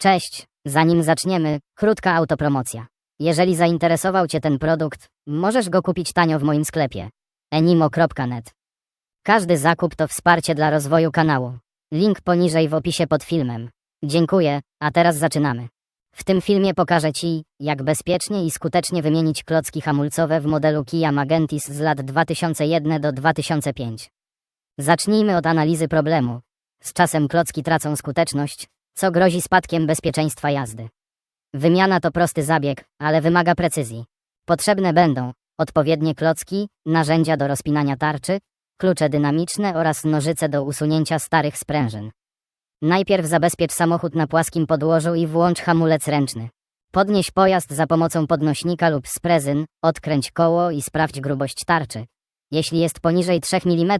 Cześć, zanim zaczniemy, krótka autopromocja. Jeżeli zainteresował Cię ten produkt, możesz go kupić tanio w moim sklepie enimo.net. Każdy zakup to wsparcie dla rozwoju kanału. Link poniżej w opisie pod filmem. Dziękuję, a teraz zaczynamy. W tym filmie pokażę Ci, jak bezpiecznie i skutecznie wymienić klocki hamulcowe w modelu Kia Magentis z lat 2001 do 2005. Zacznijmy od analizy problemu. Z czasem klocki tracą skuteczność, co grozi spadkiem bezpieczeństwa jazdy. Wymiana to prosty zabieg, ale wymaga precyzji. Potrzebne będą odpowiednie klocki, narzędzia do rozpinania tarczy, klucze dynamiczne oraz nożyce do usunięcia starych sprężyn. Najpierw zabezpiecz samochód na płaskim podłożu i włącz hamulec ręczny. Podnieś pojazd za pomocą podnośnika lub sprezyn, odkręć koło i sprawdź grubość tarczy. Jeśli jest poniżej 3 mm,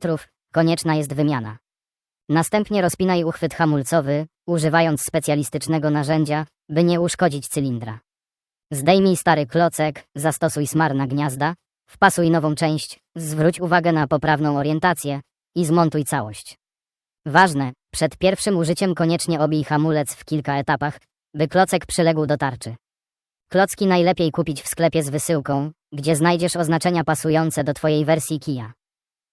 konieczna jest wymiana. Następnie rozpinaj uchwyt hamulcowy, używając specjalistycznego narzędzia, by nie uszkodzić cylindra. Zdejmij stary klocek, zastosuj smar na gniazda, wpasuj nową część, zwróć uwagę na poprawną orientację i zmontuj całość. Ważne, przed pierwszym użyciem koniecznie obij hamulec w kilka etapach, by klocek przyległ do tarczy. Klocki najlepiej kupić w sklepie z wysyłką, gdzie znajdziesz oznaczenia pasujące do Twojej wersji Kia.